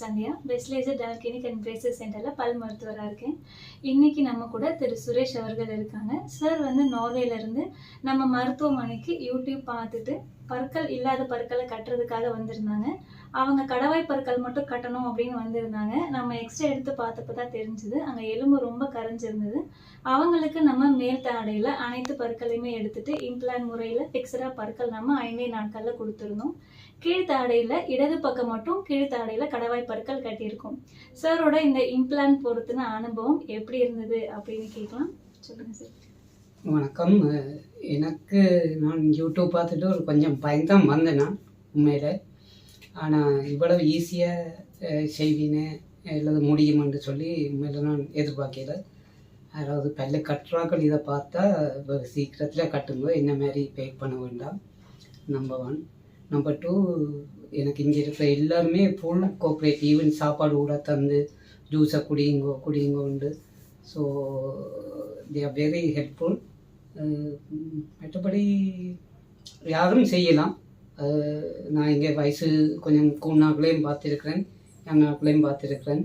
Sandhya best laser dental clinic and braces சென்டரில் பல் மருத்துவராக இருக்கேன். இன்னைக்கு நம்ம கூட திரு சுரேஷ் அவர்கள் இருக்காங்க. சார் வந்து நார்வேலேருந்து நம்ம மருத்துவமனைக்கு யூடியூப் பார்த்துட்டு பற்கள் இல்லாத பற்களை கட்டுறதுக்காக வந்திருந்தாங்க. அவங்க கடவாய் பற்கள் மட்டும் கட்டணும் அப்படின்னு வந்திருந்தாங்க. நம்ம எக்ஸ்ட்ரா எடுத்து பார்த்தப்ப தான் தெரிஞ்சுது. அங்கே எலும்பு ரொம்ப கரைஞ்சிருந்தது. அவங்களுக்கு நம்ம மேல் தாடையில் அனைத்து பற்களையுமே எடுத்துட்டு இம்ப்ளான் முறையில் ஃபிக்ஸடாக பற்கள் நம்ம ஐந்தே நாட்களில் கொடுத்துருந்தோம் கீழ்த்தாடையில் இடது பக்கம் மட்டும் கீழ்த்தாடையில் கடவாய் பற்கள் கட்டியிருக்கோம். சாரோட இந்த இம்ப்ளான் பொறுத்துன அனுபவம் எப்படி இருந்தது அப்படின்னு கேட்கலாம். சொல்லுங்கள் சார் வணக்கம். எனக்கு நான் யூடியூப் பார்த்துட்டு ஒரு கொஞ்சம் பயந்தான் வந்தேன் நான் உண்மையில். ஆனால் இவ்வளவு ஈஸியாக செய்வீனே அல்லது முடியுமென்று சொல்லி உண்மையில் நான் எதிர்பார்க்கல. அதாவது பல்ல கட்டுறாக்கள் இதை பார்த்தா வெகு சீக்கிரத்தில் கட்டுங்க என்ன மாதிரி பே பண்ண வேண்டாம். நம்பர் ஒன் நம்பர் டூ எனக்கு இங்கே இருக்கிற எல்லாருமே ஃபுல் கோஆப்ரேட் ஈவன் சாப்பாடு கூட தந்து ஜூஸை குடியுங்கோ குடியுங்கோண்டு so they are very helpful மற்றபடி யாரும் செய்யலாம். Uh, நான் இங்கே வயசு கொஞ்சம் கூண்ணாக்களையும் பார்த்துருக்குறேன் யங்காக்களையும் பார்த்துருக்கிறேன். பார்த்துருக்குறேன்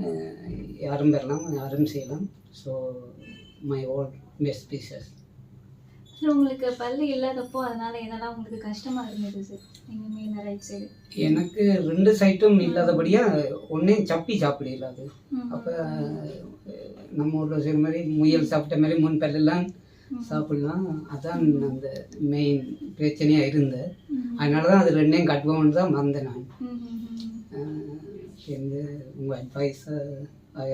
uh, யாரும் வரலாம் யாரும் செய்யலாம். So my all best pieces sir உங்களுக்கு பல்லு இல்லாதப்போ அதனால என்னெல்லாம் உங்களுக்கு கஷ்டமா இருந்தது சார் நீங்கள் மேல ரைட் சைடு எனக்கு ரெண்டு சைட்டும் இல்லாதபடியாக ஒன்றே சப்பி சாப்பிடல அது அப்போ நம்ம ஊரில் சொல்ற மாதிரி முயல் சாப்பிட்ட மாதிரி முன் பல்லெல்லாம் சாப்பிடலாம். அதான் அந்த மெயின் பிரச்சனையாக இருந்தது. அதனால தான் அது ரெண்டையும் கட்டுவோம்னு தான் வந்தேன் நான். சேர்ந்து உங்கள் அட்வைஸை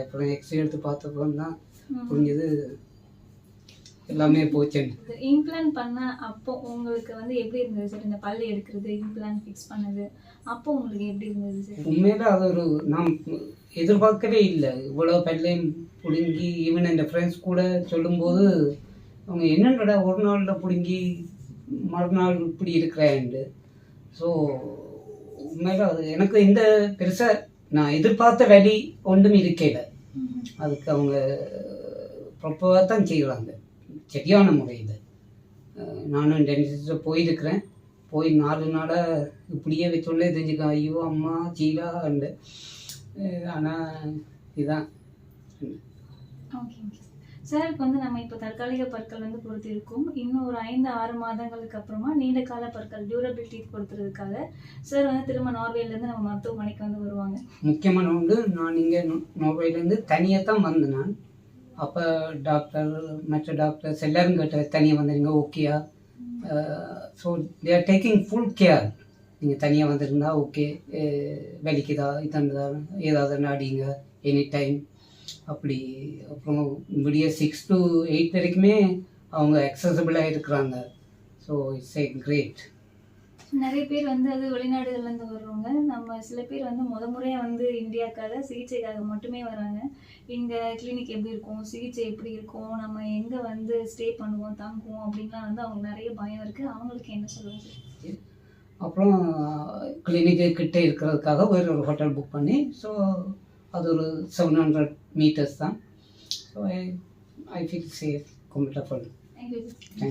அப்புறம் எக்ஸ்ரே எடுத்து பார்த்தப்பறம் தான் புரிஞ்சது. எல்லாமே போச்சுன்னு இம்ப்ளான் பண்ண அப்போ உங்களுக்கு வந்து எப்படி இருந்தது சார் இந்த பல்லு எடுக்கிறது இம்ப்ளான் ஃபிக்ஸ் பண்ணது அப்போ உங்களுக்கு எப்படி இருந்தது சார் உண்மையில அது ஒரு நாம் எதிர்பார்க்கவே இல்லை. இவ்வளோ பல்லையும் பிடுங்கி ஈவன் என் ஃப்ரெண்ட்ஸ் கூட சொல்லும்போது அவங்க என்னடா ஒரு நாளில் பிடுங்கி மறுநாள் இப்படி இருக்கிறேன்ட்டு ஸோ உண்மையில அது எனக்கு இந்த பெருசாக நான் எதிர்பார்த்த வழி ஒன்றும் இருக்கல அதுக்கு அவங்க ப்ராப்பராக தான் செய்கிறாங்க சரியான முறையில் நானும் டென்டிஸ்ட்டை போயிருக்கிறேன். போய் நாலு நாளாக இப்படியே வச்சோடனே தெரிஞ்சுக்க ஐயோ அம்மா சீலா அண்டு ஆனால் இதுதான். ஓகே ஓகே சாருக்கு வந்து நம்ம இப்போ தற்காலிக பற்கள் வந்து பொறுத்திருக்கோம் இன்னும் ஒரு ஐந்து ஆறு மாதங்களுக்கு அப்புறமா நீண்ட கால பற்கள் டியூரபிலிட்டி கொடுத்துறதுக்காக சார் வந்து திரும்ப நார்வேலேருந்து நம்ம மருத்துவமனைக்கு வந்து வருவாங்க. முக்கியமான ஒன்று நான் இங்கே நோர்வேலேருந்து தனியாக தான் வந்தேன் நான் அப்போ டாக்டர் மற்ற டாக்டர்ஸ் எல்லாரும் கேட்ட தனியாக வந்துடுங்க ஓகேயா so they are taking full care நீங்கள் தனியாக வந்திருந்தா ஓகே வலிக்குதா? இதாண்டதா ஏதாவது நாடிங்க எனி டைம் அப்படி அப்புறம் விடிய சிக்ஸ் டு எயிட் வரைக்குமே அவங்க அக்சசபிளாக இருக்கிறாங்க. ஸோ இட்ஸ் ஏ கிரேட் நிறைய பேர் வந்து அது வெளிநாடுகள்லேருந்து வர்றவங்க நம்ம சில பேர் வந்து முத முறையாக வந்து இந்தியாக்காக சிகிச்சைக்காக மட்டுமே வராங்க. இங்கே கிளினிக் எப்படி இருக்கும்? சிகிச்சை எப்படி இருக்கும்? நம்ம எங்கே வந்து ஸ்டே பண்ணுவோம் தங்குவோம் அப்படின்லாம் வந்து அவங்களுக்கு நிறைய பயம் இருக்குது அவங்களுக்கு என்ன சொல்லுவாங்க? அப்புறம் கிளினிக்கு கிட்டே இருக்கிறதுக்காக வேறு ஒரு ஹோட்டல் புக் பண்ணி ஸோ அது ஒரு செவன் ஹண்ட்ரட் மீட்டர்ஸ் தான். So I I feel safe comfortable thank you